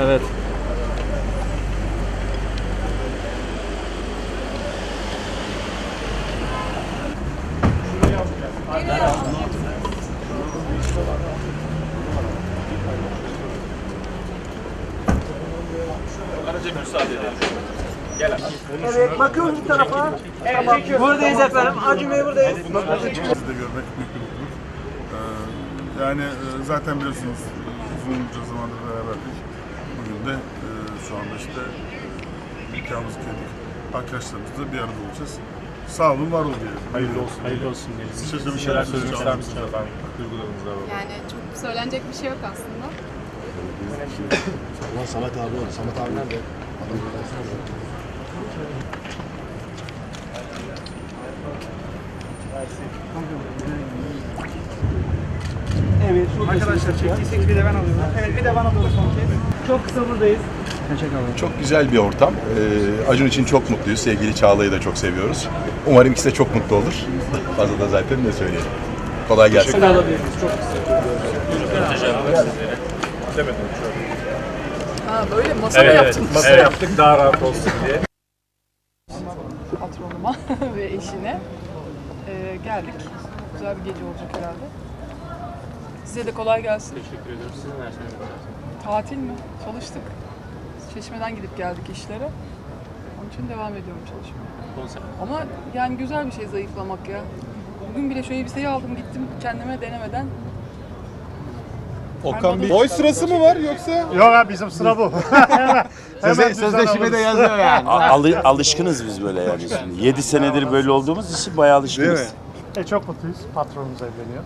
Evet. Evet, bakıyoruz bu tarafa. Tamam. Buradayız efendim. Acun Bey buradayız. Sizi de görmek mutluluk. Ee, yani e, zaten biliyorsunuz uzunca zamandır beraberdik. Bugün de e, şu anda işte e, nikahımızı kıydık. Arkadaşlarımızla bir arada olacağız. Sağ olun, var olun diyelim. Hayırlı olsun. Hayırlı olsun. Teşekkür Bir şeyler söylemek ister misiniz efendim? Duygularınızı alalım. Yani çok söylenecek bir şey yok aslında. Ulan Samet abi var. Samet abi nerede? Adam. Evet, Arkadaşlar çektiysek bir de ben alıyorum. Evet, bir de ben alıyorum son kez. Çok kısa buradayız. Çok güzel bir ortam. Ee, Acun için çok mutluyuz. Sevgili Çağla'yı da çok seviyoruz. Umarım ikisi de çok mutlu olur. Fazla da zaten ne söyleyelim. Kolay gelsin. Ha böyle masa mı Evet, evet. yaptınız? Masa yaptık daha rahat olsun diye. Patronuma ve eşine. Ee, geldik. Güzel bir gece olacak herhalde. Size de kolay gelsin. Teşekkür ediyoruz. Siz neler söylemek Tatil mi? Çalıştık. Çeşmeden gidip geldik işlere. Onun için devam ediyorum çalışmaya. Konser. Ama yani güzel bir şey zayıflamak ya. Bugün bile şu elbiseyi aldım gittim kendime denemeden. Okan Bey. Boy sırası mı var yoksa? Yok abi bizim sıra bu. Söze, sözleşmede yazıyor yani. Alı- alışkınız biz böyle yani şimdi. 7 senedir böyle olduğumuz için bayağı alışkınız. E, çok mutluyuz. Patronumuz evleniyor.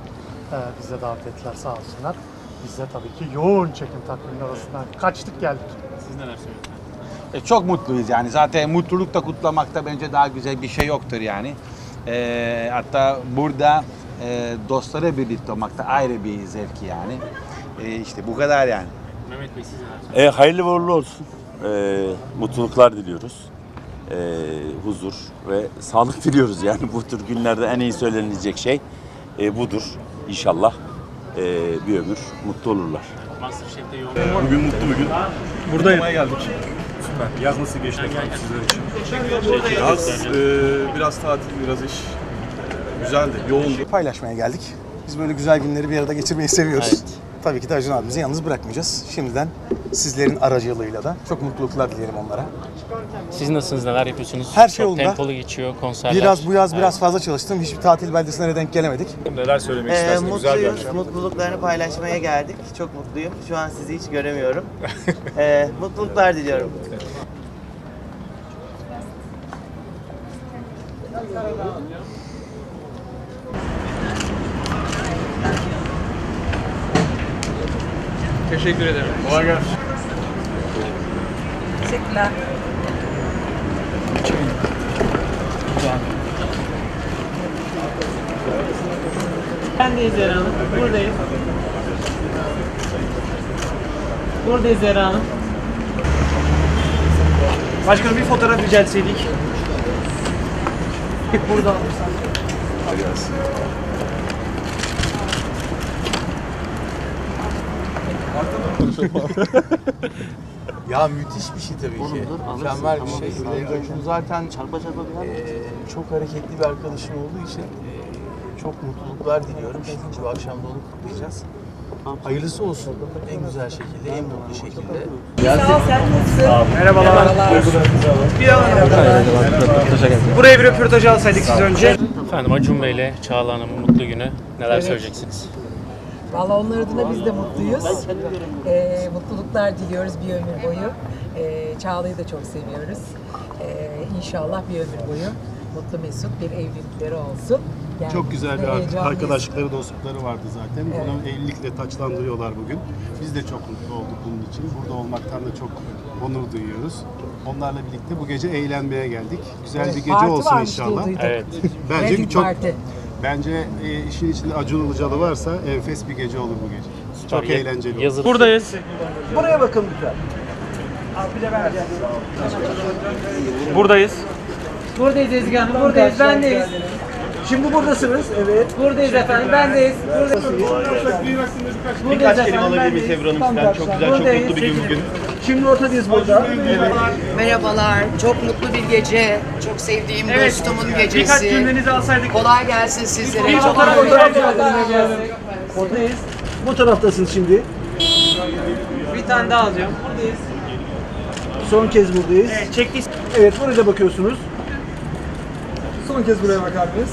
Ee, bize davet ettiler sağ olsunlar. Biz de tabii ki yoğun çekim takviminin arasından kaçtık geldik. Siz neler söylüyorsunuz? E, çok mutluyuz yani. Zaten mutlulukta kutlamakta bence daha güzel bir şey yoktur yani. E, hatta burada e, dostlara birlikte olmakta ayrı bir zevki yani. E, işte bu kadar yani. Mehmet Bey siz neler söylüyorsunuz? E, hayırlı ve uğurlu olsun. E, mutluluklar diliyoruz. E, huzur ve sağlık diliyoruz yani bu tür günlerde en iyi söylenilecek şey e, budur inşallah. E, bir ömür mutlu olurlar. Masterchef'te yoğun. Bugün mutlu bir gün. Buradayım. Kutlamaya geldik. Süper. Yaz nasıl geçti efendim sizler için? Biraz, e, biraz tatil, biraz iş. E, güzeldi, yoğundu. paylaşmaya geldik. Biz böyle güzel günleri bir arada geçirmeyi seviyoruz. Tabii ki de Acun abimizi yalnız bırakmayacağız. Şimdiden sizlerin aracılığıyla da çok mutluluklar dilerim onlara. Siz nasılsınız? Neler yapıyorsunuz? Her şey Çok yolunda. tempolu geçiyor konserler. Biraz bu yaz biraz fazla çalıştım. Hiçbir tatil beldesine denk gelemedik. Neler söylemek Ee, istersiniz? Güzel bir mutluyuz. akşam. Mutluluklarını paylaşmaya geldik. Çok mutluyum. Şu an sizi hiç göremiyorum. Ee, mutluluklar diliyorum. Teşekkür ederim. Kolay gelsin. Teşekkürler. Bendeyiz Zehra Hanım. Buradayız. Buradayız Zehra Hanım. Başkanım bir fotoğraf rica etseydik. Burada alırsan. Ya müthiş bir şey tabii ki. Mükemmel bir şey. Acun zaten eee, çok hareketli bir arkadaşım olduğu için eee, çok mutluluklar diliyorum. Çünkü bu akşam da onu kutlayacağız. Hayırlısı olsun. En güzel şekilde, en mutlu şekilde. Merhabalar. Bir alalım. Buraya bir röportaj alsaydık siz önce. Efendim Acun Bey ile Çağla Hanım'ın mutlu günü. Neler söyleyeceksiniz? Valla onlar adına biz de mutluyuz. Ee, mutluluklar diliyoruz bir ömür boyu. Ee, Çağla'yı da çok seviyoruz. Ee, inşallah bir ömür boyu mutlu mesut bir evlilikleri olsun. Yani Çok güzel bir heyecanlıyız. arkadaşlıkları, dostlukları vardı zaten. Evet. Onu evlilikle taçlandırıyorlar bugün. Biz de çok mutlu olduk bunun için. Burada olmaktan da çok onur duyuyoruz. Onlarla birlikte bu gece eğlenmeye geldik. Güzel Evet, bir gece parti olsun inşallah. Evet. Bence çok party. Bence e, işin içinde Acun Ilıcalı varsa enfes bir gece olur bu gece. Çok Ya- eğlenceli olur. Buradayız. Buraya bakın lütfen. Bir ben. Buradayız. Buradayız Ezgi Hanım. Buradayız. Bendeyiz. Şimdi buradasınız. Evet. Buradayız efendim. Bendeyiz. Buradayız. Buradayız efendim. Bendeyiz. Tam karşıdan. Buradayız. Şimdi ortadayız burada. Evet. Merhabalar. Çok mutlu bir gece. Çok sevdiğim Evet. dostumun gecesi. Birkaç cümlenizi alsaydık. Kolay gelsin sizlere. Bir Çok fotoğraf Ortadayız. Bu taraftasınız şimdi. Bir tane daha alacağım. Buradayız. Son kez buradayız. Evet, çektik. Evet, buraya bakıyorsunuz. Son kez buraya bakar mıyız?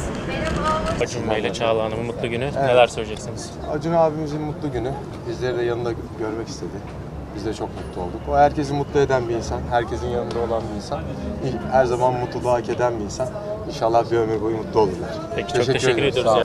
Acun Bey ile Çağla Hanım'ın mutlu günü. Neler söyleyeceksiniz? Acun abimizin mutlu günü. Bizleri de yanında görmek istedi. Biz de çok mutlu olduk. O herkesi mutlu eden bir insan, herkesin yanında olan bir insan. Her zaman mutluluğu hak eden bir insan. İnşallah bir ömür boyu mutlu olurlar. Peki çok teşekkür ediyoruz.